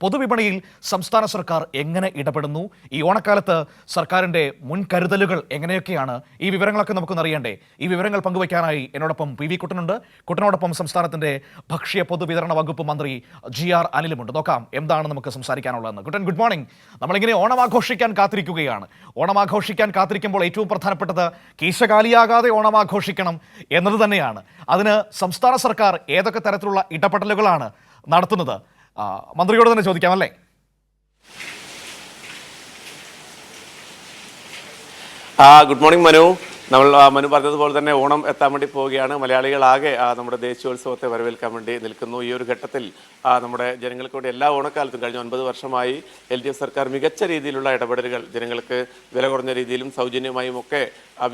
പൊതുവിപണിയിൽ സംസ്ഥാന സർക്കാർ എങ്ങനെ ഇടപെടുന്നു? ഈ ഓണക്കാലത്ത് സർക്കാരിന്റെ മുൻകരുതലുകൾ എങ്ങനെയൊക്കെയാണ്? ഈ വിവരങ്ങളൊക്കെ നമുക്കൊന്ന് അറിയണ്ടേ ഈ വിവരങ്ങൾ പങ്കുവയ്ക്കാനായി എന്നോടൊപ്പം പി വി കുട്ടനുണ്ട്. കുട്ടനോടൊപ്പം സംസ്ഥാനത്തിന്റെ ഭക്ഷ്യ പൊതുവിതരണ വകുപ്പ് മന്ത്രി ജി ആർ അനിലുമുണ്ട്. നോക്കാം എന്താണ് നമുക്ക് സംസാരിക്കാനുള്ളതെന്ന്. കുട്ടൻ ഗുഡ് മോർണിംഗ് നമ്മളിങ്ങനെ ഓണം ആഘോഷിക്കാൻ കാത്തിരിക്കുകയാണ്. ഓണം ആഘോഷിക്കാൻ കാത്തിരിക്കുമ്പോൾ ഏറ്റവും പ്രധാനപ്പെട്ടത് കീശകാലിയാകാതെ ഓണം ആഘോഷിക്കണം എന്നത് തന്നെയാണ്. അതിന് സംസ്ഥാന സർക്കാർ ഏതൊക്കെ തരത്തിലുള്ള ഇടപെടലുകളാണ് നടത്തുന്നത്? മന്ത്രിയോട് തന്നെ ചോദിക്കാം അല്ലേ? Good morning Manu. നമ്മൾ മനു പറഞ്ഞതുപോലെ തന്നെ ഓണം എത്താൻ വേണ്ടി പോവുകയാണ്. മലയാളികളാകെ നമ്മുടെ ദേശീയോത്സവത്തെ വരവേൽക്കാൻ വേണ്ടി നിൽക്കുന്നു. ഈ ഒരു ഘട്ടത്തിൽ നമ്മുടെ ജനങ്ങൾക്ക് വേണ്ടി എല്ലാ ഓണക്കാലത്തും കഴിഞ്ഞ ഒൻപത് വർഷമായി എൽ ഡി എഫ് സർക്കാർ മികച്ച രീതിയിലുള്ള ഇടപെടലുകൾ ജനങ്ങൾക്ക് വില കുറഞ്ഞ രീതിയിലും സൗജന്യമായും ഒക്കെ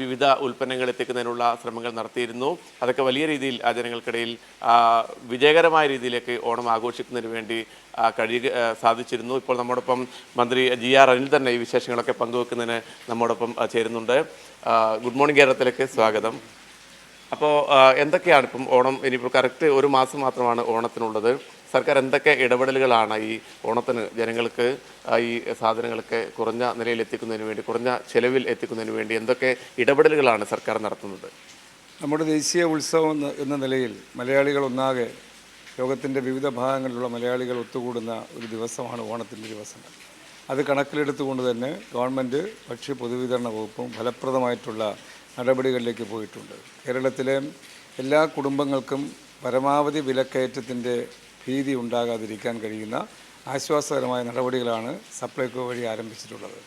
വിവിധ ഉൽപ്പന്നങ്ങൾ എത്തിക്കുന്നതിനുള്ള ശ്രമങ്ങൾ നടത്തിയിരുന്നു. അതൊക്കെ വലിയ രീതിയിൽ ജനങ്ങൾക്കിടയിൽ വിജയകരമായ രീതിയിലേക്ക് ഓണം ആഘോഷിക്കുന്നതിന് വേണ്ടി കഴിയുക ആ, സാധിച്ചിരുന്നു. ഇപ്പോൾ നമ്മോടൊപ്പം മന്ത്രി ജി ആർ അനിൽ തന്നെ ഈ വിശേഷങ്ങളൊക്കെ പങ്കുവെക്കുന്നതിന് നമ്മോടൊപ്പം ചേരുന്നുണ്ട്. ഗുഡ് മോർണിംഗ് കേരളത്തിലേക്ക് സ്വാഗതം. അപ്പോൾ എന്തൊക്കെയാണ് ഇപ്പം ഓണം? ഇനിയിപ്പോൾ കറക്റ്റ് ഒരു മാസം മാത്രമാണ് ഓണത്തിനുള്ളത്. സർക്കാർ എന്തൊക്കെ ഇടപെടലുകളാണ് ഈ ഓണത്തിന് ജനങ്ങൾക്ക് ഈ സാധനങ്ങളൊക്കെ കുറഞ്ഞ നിലയിൽ എത്തിക്കുന്നതിന് വേണ്ടി കുറഞ്ഞ ചെലവിൽ എത്തിക്കുന്നതിന് വേണ്ടി എന്തൊക്കെ ഇടപെടലുകളാണ് സർക്കാർ നടത്തുന്നത്? നമ്മുടെ ദേശീയ ഉത്സവം എന്ന നിലയിൽ മലയാളികൾ ഒന്നാകെ ലോകത്തിന്റെ വിവിധ ഭാഗങ്ങളിലുള്ള മലയാളികൾ ഒത്തുകൂടുന്ന ഒരു ദിവസമാണ് ഓണത്തിന്റെ ദിവസം. അത് കണക്കിലെടുത്തുകൊണ്ട് തന്നെ ഗവൺമെന്റ് ഭക്ഷ്യ പൊതുവിതരണ വകുപ്പും ഫലപ്രദമായിട്ടുള്ള നടപടികളിലേക്ക് പോയിട്ടുണ്ട്. കേരളത്തിലെ എല്ലാ കുടുംബങ്ങൾക്കും പരമാവധി വിലക്കയറ്റത്തിന്റെ ഭീതി ഉണ്ടാകാതിരിക്കാൻ കഴിയുന്ന ആശ്വാസകരമായ നടപടികളാണ് സപ്ലൈകോ വഴി ആരംഭിച്ചിട്ടുള്ളത്.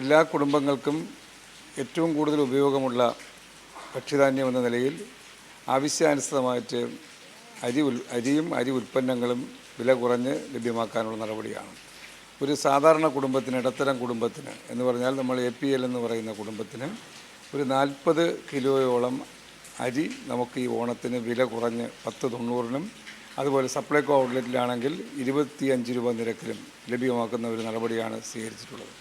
എല്ലാ കുടുംബങ്ങൾക്കും ഏറ്റവും കൂടുതൽ ഉപയോഗമുള്ള ഭക്ഷ്യധാന്യം എന്ന നിലയിൽ ആവശ്യാനുസൃതമായിട്ട് അരി ഉൽ അരിയും അരി ഉൽപ്പന്നങ്ങളും വില കുറഞ്ഞ് ലഭ്യമാക്കാനുള്ള നടപടിയാണ്. ഒരു സാധാരണ കുടുംബത്തിന് ഇടത്തരം കുടുംബത്തിന് എന്ന് പറഞ്ഞാൽ നമ്മൾ എ പി എൽ എന്ന് പറയുന്ന കുടുംബത്തിന് ഒരു നാൽപ്പത് കിലോയോളം അരി നമുക്ക് ഈ ഓണത്തിന് വില കുറഞ്ഞ് പത്ത് തൊണ്ണൂറിനും അതുപോലെ സപ്ലൈകോ ഔട്ട്ലെറ്റിലാണെങ്കിൽ ഇരുപത്തിയഞ്ച് രൂപ നിരക്കിലും ലഭ്യമാക്കുന്ന ഒരു നടപടിയാണ് സ്വീകരിച്ചിട്ടുള്ളത്.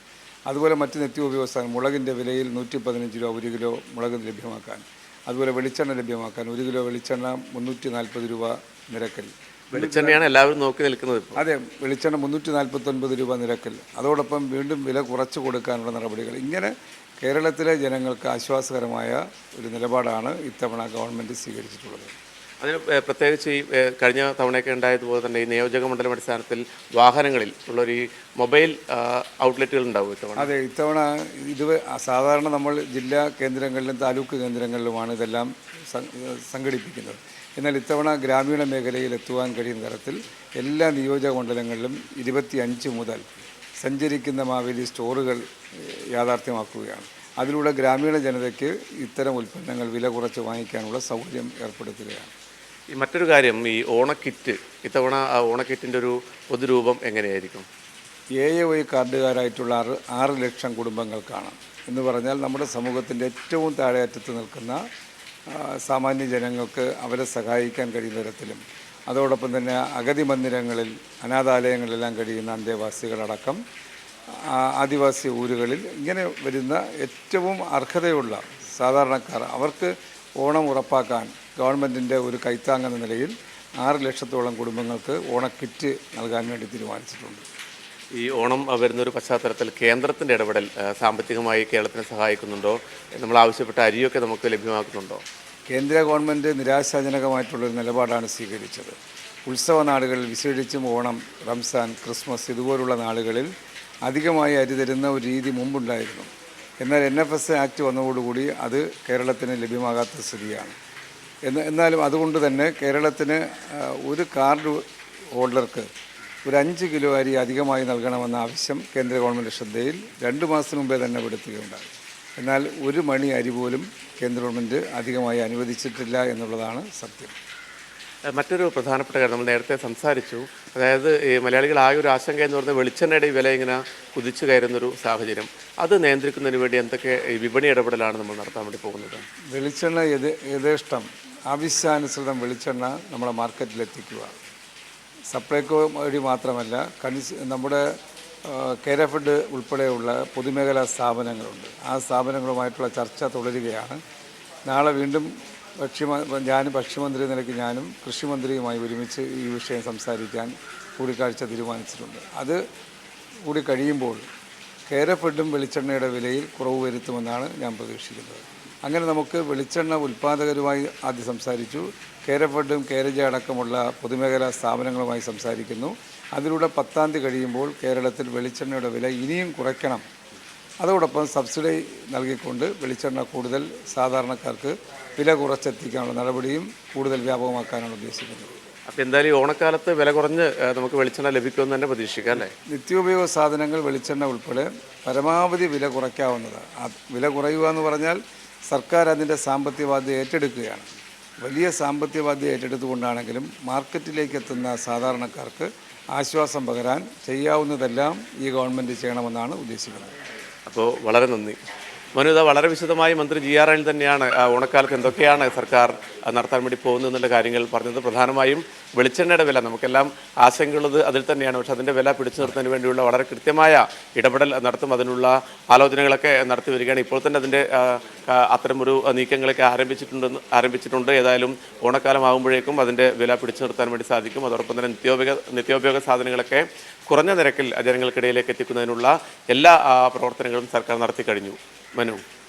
അതുപോലെ മറ്റ് നിത്യോപയോഗ മുളകിന്റെ വിലയിൽ നൂറ്റി പതിനഞ്ച് രൂപ ഒരു കിലോ മുളക് ലഭ്യമാക്കാൻ അതുപോലെ വെളിച്ചെണ്ണ ലഭ്യമാക്കാൻ ഒരു കിലോ വെളിച്ചെണ്ണ മുന്നൂറ്റി നാൽപ്പത് രൂപ നിരക്കിൽ. വെളിച്ചെണ്ണയാണ് എല്ലാവരും നോക്കി നിൽക്കുന്നത് അതെ വെളിച്ചെണ്ണ മുന്നൂറ്റി നാൽപ്പത്തൊൻപത് രൂപ നിരക്കിൽ. അതോടൊപ്പം വീണ്ടും വില കുറച്ച് കൊടുക്കാനുള്ള നടപടികൾ. ഇങ്ങനെ കേരളത്തിലെ ജനങ്ങൾക്ക് ആശ്വാസകരമായ ഒരു നിലപാടാണ് ഇത്തവണ ഗവൺമെന്റ് സ്വീകരിച്ചിട്ടുള്ളത്. അതിന് പ്രത്യേകിച്ച് ഈ കഴിഞ്ഞ തവണയൊക്കെ ഉണ്ടായതുപോലെ തന്നെ ഈ നിയോജക മണ്ഡലം അടിസ്ഥാനത്തിൽ വാഹനങ്ങളിൽ ഉള്ളൊരു ഈ മൊബൈൽ ഔട്ട്ലെറ്റുകൾ ഉണ്ടാവും ഇത്തവണ. അതെ ഇത്തവണ ഇത് സാധാരണ നമ്മൾ ജില്ലാ കേന്ദ്രങ്ങളിലും താലൂക്ക് കേന്ദ്രങ്ങളിലുമാണ് ഇതെല്ലാം സംഘടിപ്പിക്കുന്നത്. എന്നാൽ ഇത്തവണ ഗ്രാമീണ മേഖലയിൽ എത്തുവാൻ കഴിയുന്ന തരത്തിൽ എല്ലാ നിയോജക മണ്ഡലങ്ങളിലും ഇരുപത്തി അഞ്ച് മുതൽ സഞ്ചരിക്കുന്ന മാവേലി സ്റ്റോറുകൾ യാഥാർത്ഥ്യമാക്കുകയാണ്. അതിലൂടെ ഗ്രാമീണ ജനതയ്ക്ക് ഇത്തരം ഉൽപ്പന്നങ്ങൾ വില കുറച്ച് വാങ്ങിക്കാനുള്ള സൗകര്യം ഏർപ്പെടുത്തുകയാണ്. ഈ മറ്റൊരു കാര്യം ഈ ഓണക്കിറ്റ് ഇത്തവണ ആ ഓണക്കിറ്റിന്റെ ഒരു പൊതുരൂപം എങ്ങനെയായിരിക്കും? എ എ വൈ കാർഡുകാരായിട്ടുള്ള ആറ് ആറ് ലക്ഷം കുടുംബങ്ങൾക്കാണ്. എന്ന് പറഞ്ഞാൽ നമ്മുടെ സമൂഹത്തിന്റെ ഏറ്റവും താഴെയറ്റത്ത് നിൽക്കുന്ന സാമാന്യ ജനങ്ങൾക്ക് അവരെ സഹായിക്കാൻ കഴിയുന്ന തരത്തിലും അതോടൊപ്പം തന്നെ അഗതി മന്ദിരങ്ങളിൽ അനാഥാലയങ്ങളിലെല്ലാം കഴിയുന്ന അന്തേവാസികളടക്കം ആദിവാസി ഊരുകളിൽ ഇങ്ങനെ വരുന്ന ഏറ്റവും അർഹതയുള്ള സാധാരണക്കാർ അവർക്ക് ഓണം ഉറപ്പാക്കാൻ ഗവൺമെന്റിന്റെ ഒരു കൈത്താങ്ങെന്ന നിലയിൽ ആറ് ലക്ഷത്തോളം കുടുംബങ്ങൾക്ക് ഓണക്കിറ്റ് നൽകാൻ വേണ്ടി തീരുമാനിച്ചിട്ടുണ്ട്. ഈ ഓണം വരുന്ന വരുന്നൊരു പശ്ചാത്തലത്തിൽ കേന്ദ്രത്തിന്റെ ഇടപെടൽ സാമ്പത്തികമായി കേരളത്തിനെ സഹായിക്കുന്നുണ്ടോ? നമ്മൾ ആവശ്യപ്പെട്ട അരിയൊക്കെ നമുക്ക് ലഭ്യമാക്കുന്നുണ്ടോ? കേന്ദ്ര ഗവൺമെന്റ് നിരാശാജനകമായിട്ടുള്ളൊരു നിലപാടാണ് സ്വീകരിച്ചത്. ഉത്സവ നാടുകളിൽ വിശേഷിച്ചും ഓണം റംസാൻ ക്രിസ്മസ് ഇതുപോലുള്ള നാടുകളിൽ അധികമായി അരി തരുന്ന ഒരു രീതി മുമ്പുണ്ടായിരുന്നു. എന്നാൽ എൻ എഫ് എസ് ആക്ട് വന്നതോടുകൂടി അത് കേരളത്തിന് ലഭ്യമാകാത്ത സ്ഥിതിയാണ്. എന്ന് എന്നാലും അതുകൊണ്ട് തന്നെ കേരളത്തിന് ഒരു കാർഡ് ഹോൾഡർക്ക് ഒരു അഞ്ച് കിലോ അരി അധികമായി നൽകണമെന്ന ആവശ്യം കേന്ദ്ര ഗവൺമെന്റ് ശ്രദ്ധയിൽ രണ്ട് മാസത്തിന് മുമ്പേ തന്നെ പെടുത്തുകയുണ്ടായി എന്നാൽ ഒരു മണി അരി പോലും കേന്ദ്ര ഗവൺമെന്റ് അധികമായി അനുവദിച്ചിട്ടില്ല എന്നുള്ളതാണ് സത്യം. മറ്റൊരു പ്രധാനപ്പെട്ട കാര്യം നമ്മൾ നേരത്തെ സംസാരിച്ചു. അതായത് ഈ മലയാളികൾ ആയ ഒരു ആശങ്ക എന്ന് പറയുന്നത് വെളിച്ചെണ്ണയുടെ വില ഇങ്ങനെ കുതിച്ചു കയറുന്നൊരു സാഹചര്യം. അത് നിയന്ത്രിക്കുന്നതിന് വേണ്ടി എന്തൊക്കെ വിപണി ഇടപെടലാണ് നമ്മൾ നടത്താൻ വേണ്ടി പോകുന്നത്? വെളിച്ചെണ്ണ യഥേ യഥേഷ്ടം. ആവശ്യാനുസൃതം വെളിച്ചെണ്ണ മാർക്കറ്റിൽ മാർക്കറ്റിലെത്തിക്കുക. സപ്ലൈകോ വഴി മാത്രമല്ല കൺസ് നമ്മുടെ കേര ഫുഡ് ഉൾപ്പെടെയുള്ള പൊതുമേഖലാ സ്ഥാപനങ്ങളുണ്ട്. ആ സ്ഥാപനങ്ങളുമായിട്ടുള്ള ചർച്ച തുടരുകയാണ്. നാളെ വീണ്ടും ഭക്ഷ്യമ ഞാനും ഭക്ഷ്യമന്ത്രി നിലയ്ക്ക് ഞാനും കൃഷിമന്ത്രിയുമായി ഒരുമിച്ച് ഈ വിഷയം സംസാരിക്കാൻ കൂടിക്കാഴ്ച തീരുമാനിച്ചിട്ടുണ്ട്. അത് കൂടി കഴിയുമ്പോൾ കേരഫെഡും വെളിച്ചെണ്ണയുടെ വിലയിൽ കുറവ് വരുത്തുമെന്നാണ് ഞാൻ പ്രതീക്ഷിക്കുന്നത്. അങ്ങനെ നമുക്ക് വെളിച്ചെണ്ണ ഉൽപ്പാദകരുമായി ആദ്യം സംസാരിച്ചു. കേരഫഡും കേരജ അടക്കമുള്ള പൊതുമേഖലാ സ്ഥാപനങ്ങളുമായി സംസാരിക്കുന്നു. അതിലൂടെ പത്താം തീയതി കഴിയുമ്പോൾ കേരളത്തിൽ വെളിച്ചെണ്ണയുടെ വില ഇനിയും കുറയ്ക്കണം. അതോടൊപ്പം സബ്സിഡി നൽകിക്കൊണ്ട് വെളിച്ചെണ്ണ കൂടുതൽ സാധാരണക്കാർക്ക് വില കുറച്ചെത്തിക്കാനുള്ള നടപടിയും കൂടുതൽ വ്യാപകമാക്കാനാണ് ഉദ്ദേശിക്കുന്നത്. അപ്പോൾ എന്തായാലും ഓണക്കാലത്ത് വില കുറഞ്ഞ് നമുക്ക് വെളിച്ചെണ്ണ ലഭിക്കുമെന്ന് തന്നെ പ്രതീക്ഷിക്കാം അല്ലേ? നിത്യോപയോഗ സാധനങ്ങൾ വെളിച്ചെണ്ണ ഉൾപ്പെടെ പരമാവധി വില കുറയ്ക്കാവുന്നതാണ്. വില കുറയുക എന്ന് പറഞ്ഞാൽ സർക്കാർ അതിന്റെ സാമ്പത്തിക ബാധ്യത ഏറ്റെടുക്കുകയാണ്. വലിയ സാമ്പത്തിക ബാധ്യത ഏറ്റെടുത്തുകൊണ്ടാണെങ്കിലും മാർക്കറ്റിലേക്ക് എത്തുന്ന സാധാരണക്കാർക്ക് ആശ്വാസം പകരാൻ ചെയ്യാവുന്നതെല്ലാം ഈ ഗവൺമെന്റ് ചെയ്യണമെന്നാണ് ഉദ്ദേശിക്കുന്നത്. അപ്പോൾ വളരെ നന്ദി. മനു ഇതാ വളരെ വിശദമായി മന്ത്രി ജി ആർ അനിൽ തന്നെയാണ് ഓണക്കാലത്ത് എന്തൊക്കെയാണ് സർക്കാർ നടത്താൻ വേണ്ടി പോകുന്നത് എന്നുള്ള കാര്യങ്ങൾ പറഞ്ഞത്. പ്രധാനമായും വെളിച്ചെണ്ണയുടെ വില നമുക്കെല്ലാം ആശങ്കയുള്ളത് അതിൽ തന്നെയാണ്. പക്ഷേ അതിന്റെ വില പിടിച്ചു നിർത്തുന്നതിന് വേണ്ടിയുള്ള വളരെ കൃത്യമായ ഇടപെടൽ നടത്തും അതിനുള്ള ആലോചനകളൊക്കെ നടത്തി വരികയാണ്. ഇപ്പോൾ തന്നെ അതിന്റെ അത്തരമൊരു നീക്കങ്ങളൊക്കെ ആരംഭിച്ചിട്ടുണ്ടെന്ന് ആരംഭിച്ചിട്ടുണ്ട്. ഏതായാലും ഓണക്കാലം ആകുമ്പോഴേക്കും അതിന്റെ വില പിടിച്ചു നിർത്താൻ വേണ്ടി സാധിക്കും. അതോടൊപ്പം തന്നെ നിത്യോപയോഗ നിത്യോപയോഗ സാധനങ്ങളൊക്കെ കുറഞ്ഞ നിരക്കിൽ ജനങ്ങൾക്കിടയിലേക്ക് എത്തിക്കുന്നതിനുള്ള എല്ലാ പ്രവർത്തനങ്ങളും സർക്കാർ നടത്തി കഴിഞ്ഞു. മനു